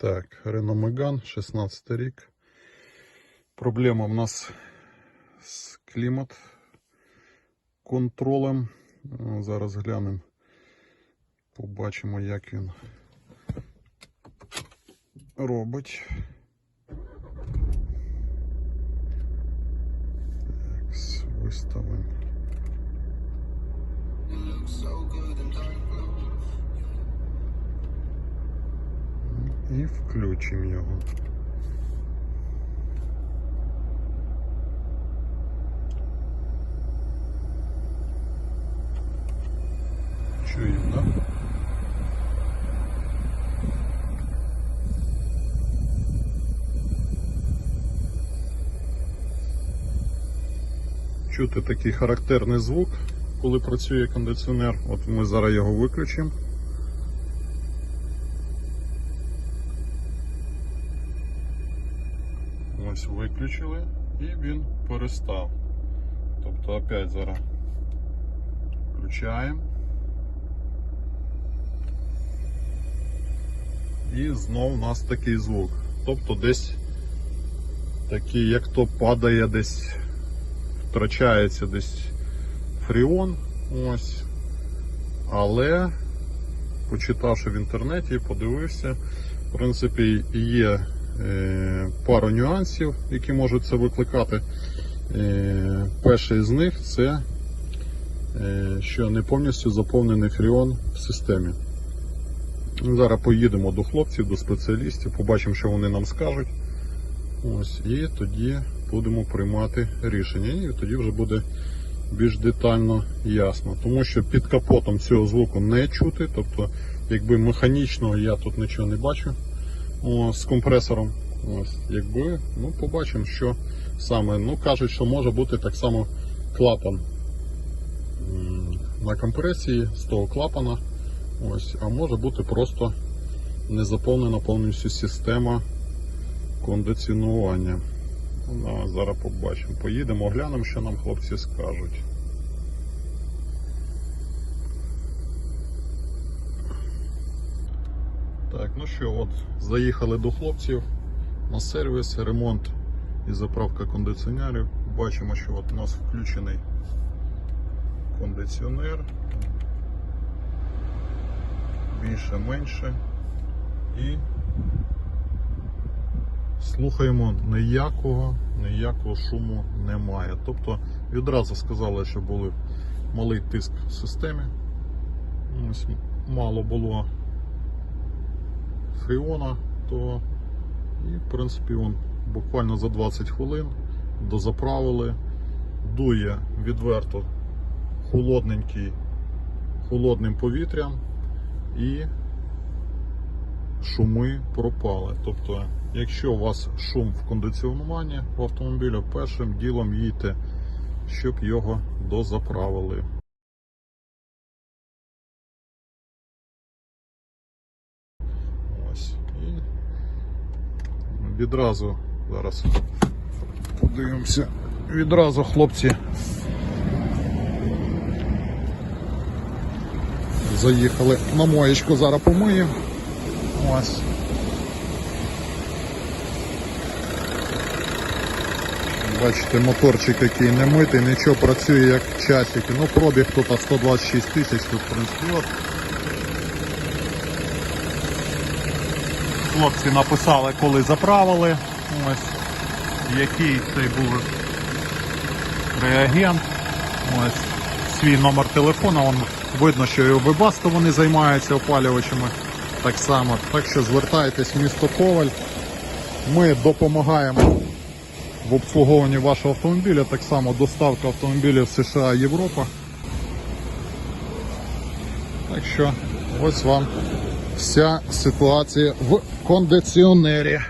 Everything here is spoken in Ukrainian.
Так, Renault Megane, 16 рік. Проблема в нас з клімат контролем. Е, Зараз глянемо. Побачимо, як він робить. Так, виставимо. І включимо його. Чуємо? Чути такий характерний звук, коли працює кондиціонер. От ми зараз його виключимо. Ось виключили і він перестав. Тобто опять зараз включаємо. І знов у нас такий звук. Тобто десь такий, як то падає десь, втрачається десь фріон. Ось. Але почитавши в інтернеті, подивився, в принципі, є пару нюансів, які можуть це викликати. Е, перший з них це е, що не повністю заповнений фріон в системі. Зараз поїдемо до хлопців, до спеціалістів, побачимо, що вони нам скажуть. Ось, і тоді будемо приймати рішення. І тоді вже буде більш детально ясно. Тому що під капотом цього звуку не чути. Тобто, якби механічного я тут нічого не бачу о, з компресором. Ось, якби, ну, побачимо, що саме. Ну, кажуть, що може бути так само клапан на компресії з того клапана. Ось, а може бути просто не заповнена повністю система кондиціонування. Ну, зараз побачимо. Поїдемо, оглянемо, що нам хлопці скажуть. Так, ну що, от, заїхали до хлопців на сервіс, ремонт і заправка кондиціонерів. Бачимо, що от у нас включений кондиціонер. Більше-менше. І слухаємо ніякого, ніякого шуму немає. Тобто відразу сказали, що був малий тиск в системі. Ось мало було фріона, то і в принципі он буквально за 20 хвилин дозаправили, дує відверто холодненький, холодним повітрям і шуми пропали. Тобто, якщо у вас шум в кондиціонуванні в автомобілі, першим ділом їдьте, щоб його дозаправили. Ось. І відразу зараз подивимося. Відразу хлопці заїхали на моєчку, зараз помиємо. Ось. Бачите, моторчик який не митий, нічого працює як часики. Ну пробіг тут 126 тисяч, тут в принципі Хлопці написали, коли заправили. Ось. Який цей був реагент. Ось. Свій номер телефона. Вон видно, що і Вебасто вони займаються опалювачами так само. Так що звертайтесь в місто Коваль. Ми допомагаємо в обслуговуванні вашого автомобіля, так само доставка автомобілів США Європа. Так що ось вам вся ситуація в кондиціонері.